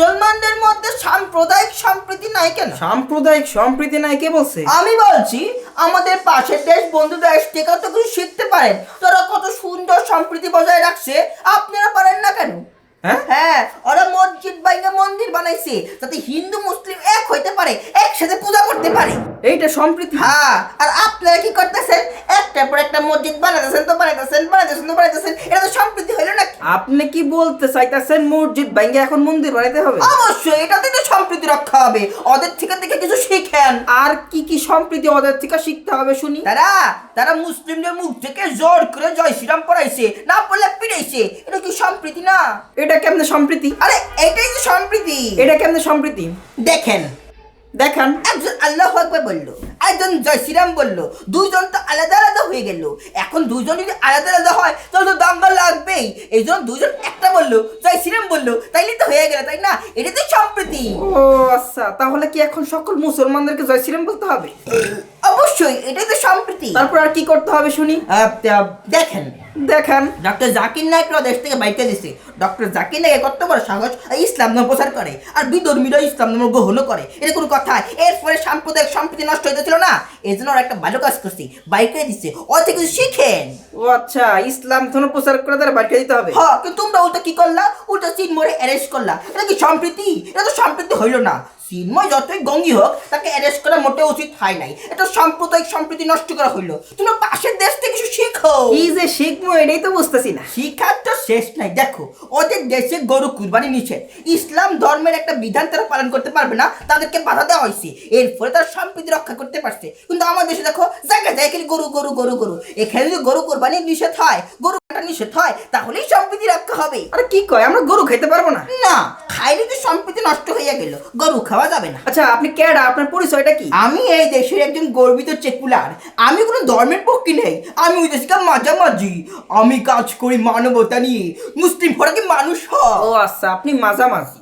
মুসলমানদের মধ্যে সাম্প্রদায়িক সম্প্রীতি নাই কেন? সাম্প্রদায়িক সম্প্রীতি নাই কে বলছে? আমি বলছি আমাদের পাশের দেশ বন্ধু দেশ থেকে তো কিছু শিখতে পারেন। তারা কত সুন্দর সম্প্রীতি বজায় রাখছে আপনারা পারেন না কেন? হ্যাঁ? হ্যাঁ ওরা মসজিদ বাইঙ্গা মন্দির বানাইছে তাতে হিন্দু মুসলিম এক হইতে পারে করতে পারে। এইটা সম্প্রীতি। হ্যাঁ আর আপনারা কি করতেছেন? একটার পর একটা মসজিদ বানাইতেছেন তো বানাইতেছেন বানাইতেছেন তো বানাইতেছেন। এটা তো সম্প্রীতি হইল না আপনি কি বলতে চাইতেছেন মসজিদ ভাঙ্গে এখন মন্দির বানাইতে হবে? অবশ্যই এটাতে তো সম্প্রীতি রক্ষা হবে। ওদের থেকে থেকে কিছু শিখেন। আর কি কি সম্প্রীতি ওদের থেকে শিখতে হবে শুনি? তারা তারা মুসলিমদের মুখ থেকে জোর করে জয় শ্রীরাম পড়াইছে না পড়লে পিড়াইছে এটা কি সম্প্রীতি না? এটা কেমনে সম্প্রীতি? আরে এটাই তো সম্প্রীতি। এটা কেমনে সম্প্রীতি? দেখেন দেখান, একজন আল্লাহ আকবার বলল, একজন জয় শ্রীরাম বলল, দুইজন তো আলাদা আলাদা হয়ে গেল। এখন দুজন যদি আলাদা আলাদা হয়, তাহলে তো দাঙ্গা লাগবেই। এই জন্য দুজন একটা বলল, জয় শ্রীরাম বলল, তাইলে তো হয়ে গেল, তাই না? এটা তো সম্প্রীতি। ও আচ্ছা তাহলে কি এখন সকল মুসলমানদেরকে জয় শ্রীরাম বলতে হবে? অবশ্যই এটাই তো সম্প্রীতি। তারপর আর কি করতে হবে শুনি? আহ, দেখেন। ডক্টর জাকির নায়করা দেশ থেকে বাইকে দিছে ডক্টর জাকির নায়ক কত বড় সাহস ইসলাম ধর্ম প্রচার করে আর বিধর্মীরা ইসলাম ধর্ম গ্রহণ করে। এটা কোনো কথা। এরপরে সাম্প্রদায়িক সম্প্রীতি নষ্ট হইতেছিল না? এই জন্য একটা ভালো কাজ করছি বাইকে দিচ্ছে। ও থেকে শিখেন। ও আচ্ছা ইসলাম ধর্ম প্রচার করে তারা বাড়িতে দিতে হবে? হ কিন্তু তোমরা উল্টা কি করলা? উল্টা চিন্ময় অ্যারেস্ট করলা। এটা কি সম্প্রীতি? এটা তো সম্প্রীতি হইল না। চিন্ময় যতই গঙ্গি হোক তাকে অ্যারেস্ট করা মোটেও উচিত হয় নাই। এটা সাম্প্রদায়িক সম্প্রীতি নষ্ট করা হইল। তোমরা পাশের দেশ থেকে কিছু শিখো কি যে শিখব এটাই তো বুঝতেছি না। শিখার তো শেষ নাই। দেখো ওদের দেশে গরু কুরবানি নিষেধ ইসলাম ধর্মের একটা বিধান তারা পালন করতে পারবে না তাদেরকে বাধা দেওয়া হয়েছে এর ফলে তারা সম্প্রীতি রক্ষা করতে পারছে। কিন্তু আমার দেশে দেখো জায়গায় জায়গায় খালি গরু গরু গরু গরু। এখানে যদি গরু কোরবানি নিষেধ হয় গরু কাটা নিষেধ হয় তাহলেই সম্প্রীতি রক্ষা হবে। আরে কি কয় আমরা গরু খেতে পারব না? না খাইলে তো সম্প্রীতি নষ্ট হইয়া গেল। গরু খাওয়া যাবে না। আচ্ছা আপনি কেডা? আপনার পরিচয়টা কি? আমি এই দেশের একজন গর্বিত চেকুলার। আমি কোনো ধর্মের পক্ষে নেই। আমি ওই দেশকে মাঝামাঝি। আমি কাজ করি মানবতা নিয়ে। মুসলিম ফরাকে মানুষ ও আচ্ছা আপনি মাঝামাঝি।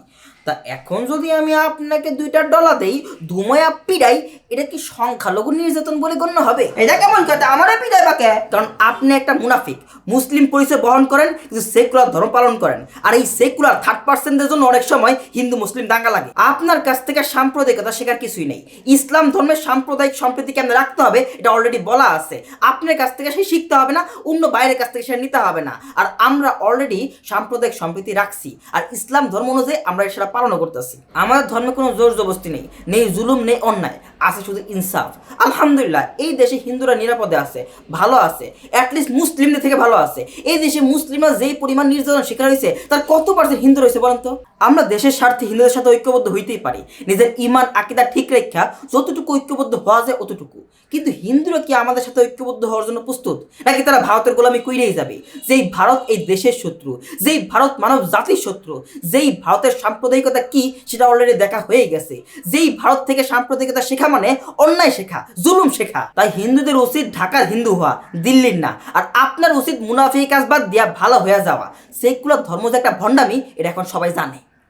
তা এখন যদি আমি আপনাকে দুইটা ডলা দেই ধুময়া পিড়াই এটা কি সংখ্যালঘু নির্যাতন বলে গণ্য হবে? এটা কেমন কথা? আমারও পিতাই পাকে কারণ আপনি একটা মুনাফিক মুসলিম পরিচয় বহন করেন কিন্তু সেকুলার ধর্ম পালন করেন। আর এই সেকুলার থার্ড পার্সেন্টের জন্য অনেক সময় হিন্দু মুসলিম দাঙ্গা লাগে। আপনার কাছ থেকে সাম্প্রদায়িকতা শেখার কিছুই নেই। ইসলাম ধর্মের সাম্প্রদায়িক সম্প্রীতি কেমন রাখতে হবে এটা অলরেডি বলা আছে। আপনার কাছ থেকে সে শিখতে হবে না অন্য বাইরের কাছ থেকে সে নিতে হবে না। আর আমরা অলরেডি সাম্প্রদায়িক সম্প্রীতি রাখছি। আর ইসলাম ধর্ম অনুযায়ী আমরা সেটা পালনও করতেছি। আমাদের ধর্মে কোনো জোর জবস্তি নেই নেই জুলুম নেই অন্যায়। আছে শুধু ইনসাফ। আলহামদুলিল্লাহ, এই দেশে হিন্দুরা নিরাপদে আছে, ভালো আছে অ্যাটলিস্ট মুসলিমদের থেকে ভালো আছে। এই দেশে মুসলিমরা যেই পরিমাণ নির্যাতন শিকার হয়েছে, তার কত পার্সেন্ট হিন্দু রয়েছে বলেন তো? আমরা দেশের স্বার্থে হিন্দুদের সাথে ঐক্যবদ্ধ হইতেই পারি। নিজের ইমান আকিদা ঠিক রেখা, যতটুকু ঐক্যবদ্ধ হওয়া যায় অতটুকু। কিন্তু হিন্দুরা কি আমাদের সাথে ঐক্যবদ্ধ হওয়ার জন্য প্রস্তুত? নাকি তারা ভারতের গোলামি কইরেই যাবে? যেই ভারত এই দেশের শত্রু, যেই ভারত মানব জাতির শত্রু, যেই ভারতের সাম্প্রদায়িকতা কি, সেটা অলরেডি দেখা হয়ে গেছে। যেই ভারত থেকে সাম্প্রদায়িকতা শেখা মানে অন্যায় শেখা, জুলুম শেখা। তাই হিন্দুদের উচিত ঢাকার হিন্দু হওয়া, দিল্লির না। আর আপনার উচিত মুনাফি কাজ বাদ দিয়া ভালো হয়ে যাওয়া। সেকুলার ধর্ম যে একটা ভণ্ডামি, এটা এখন সবাই জানে।